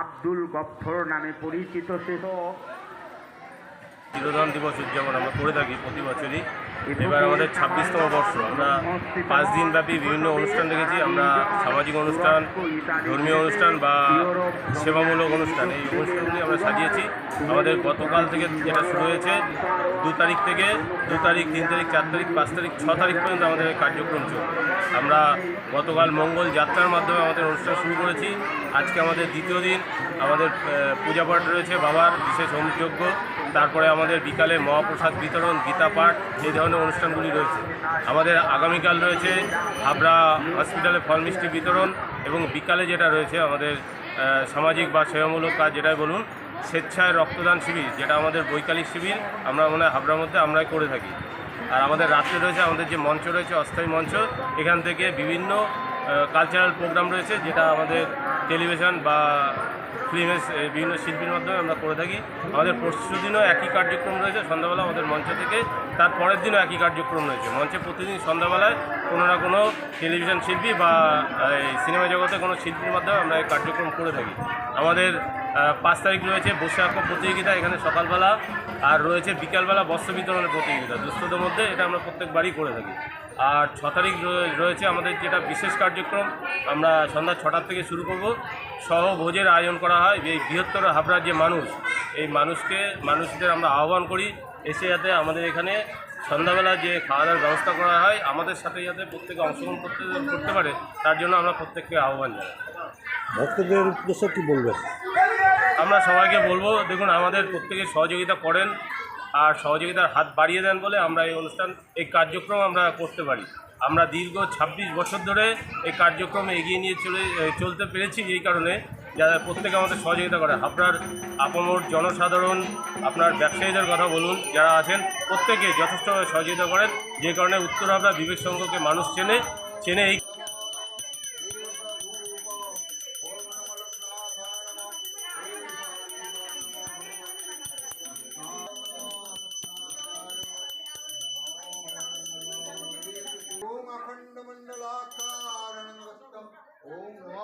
আব্দুল গফর নামে পরিচিত সেহ তিরোধান দিবস উদযাপন আমরা করে থাকি প্রতি বছরই। এবার আমাদের ছাব্বিশতম বর্ষ। আমরা পাঁচ দিন ব্যাপী বিভিন্ন অনুষ্ঠান রেখেছি আমরা সামাজিক অনুষ্ঠান, ধর্মীয় অনুষ্ঠান বা সেবামূলক অনুষ্ঠান, এই অনুষ্ঠানগুলি আমরা সাজিয়েছি। আমাদের গতকাল থেকে যেটা শুরু হয়েছে, দু তারিখ থেকে দু তারিখ, তিন তারিখ, চার তারিখ, পাঁচ তারিখ, ছ তারিখ পর্যন্ত আমাদের কার্যক্রম চলবে আমরা গতকাল মঙ্গল যাত্রার মাধ্যমে আমাদের অনুষ্ঠান শুরু করেছি। আজকে আমাদের দ্বিতীয় দিন, আমাদের পূজা পাঠ রয়েছে বাবার বিশেষ হোমযজ্ঞ। তারপরে আমাদের বিকালে মহাপ্রসাদ বিতরণ, গীতা পাঠ, এই ধরনের অনুষ্ঠানগুলি রয়েছে। আমাদের আগামীকাল রয়েছে হাবড়া হসপিটালে ফল মিষ্টি বিতরণ এবং বিকালে যেটা রয়েছে আমাদের সামাজিক বা সেবামূলক কাজ যেটাই বলুন, স্বেচ্ছায় রক্তদান শিবির, যেটা আমাদের বৈকালিক শিবির, আমরা মনে হয় হাবড়ার মধ্যে আমরাই করে থাকি। আর আমাদের রাত্রে রয়েছে আমাদের যে মঞ্চ রয়েছে, অস্থায়ী মঞ্চ, এখান থেকে বিভিন্ন কালচারাল প্রোগ্রাম রয়েছে, যেটা আমাদের টেলিভিশন বা ফিল্মের বিভিন্ন শিল্পীর মাধ্যমে আমরা করে থাকি। আমাদের পরশু দিনও একই কার্যক্রম রয়েছে সন্ধ্যাবেলা আমাদের মঞ্চ থেকে। তার পরের দিনও একই কার্যক্রম রয়েছে। মঞ্চে প্রতিদিন সন্ধ্যাবেলায় কোনো না কোনো টেলিভিশন শিল্পী বা এই সিনেমা জগতে কোনো শিল্পীর মাধ্যমে আমরা এই কার্যক্রম করে থাকি। আমাদের পাঁচ তারিখ রয়েছে বসে আঁকো প্রতিযোগিতা। এখানে সকালবেলা আর রয়েছে বিকালবেলা বস্ত্র বিতরণের প্রতিযোগিতা। দুস্থদের মধ্যে এটা আমরা প্রত্যেকবারই করে থাকি। আর ছ তারিখ রয়েছে আমাদের যেটা বিশেষ কার্যক্রম আমরা সন্ধ্যা ছটার থেকে শুরু করব। সহ ভোজের আয়োজন করা হয়। এই বৃহত্তর হাবড়ার যে মানুষ এই মানুষকে মানুষদের আমরা আহ্বান করি এসে যাতে আমাদের এখানে সন্ধ্যাবেলা যে খাওয়া দাওয়ার ব্যবস্থা করা হয় আমাদের সাথে যাতে প্রত্যেকে অংশগ্রহণ করতে করতে পারে তার জন্য আমরা প্রত্যেককে আহ্বান জানাই। ভক্তদের উদ্দেশ্যে কি বলবেন? আমরা সবাইকে বলব দেখুন আমাদের প্রত্যেকে সহযোগিতা করেন। আর সহযোগিতার হাত বাড়িয়ে দেন বলে আমরা এই অনুষ্ঠান, এই কার্যক্রম আমরা করতে পারি। আমরা দীর্ঘ ২৬ বছর ধরে এই কার্যক্রম এগিয়ে নিয়ে চলে, চলতে পেরেছি এই কারণে যারা প্রত্যেকে আমাদের সহযোগিতা করে। আপনার আপামর জনসাধারণ, আপনার ব্যবসায়ীদের কথা বলুন, যারা আছেন, প্রত্যেকে যথেষ্টভাবে সহযোগিতা করেন। যে কারণে উত্তর হাবড়া বিবেক সংঘকে মানুষ চেনে চেনে এই பிரம்மாண்ட மண்டலாக்காரணம் ஓம் நம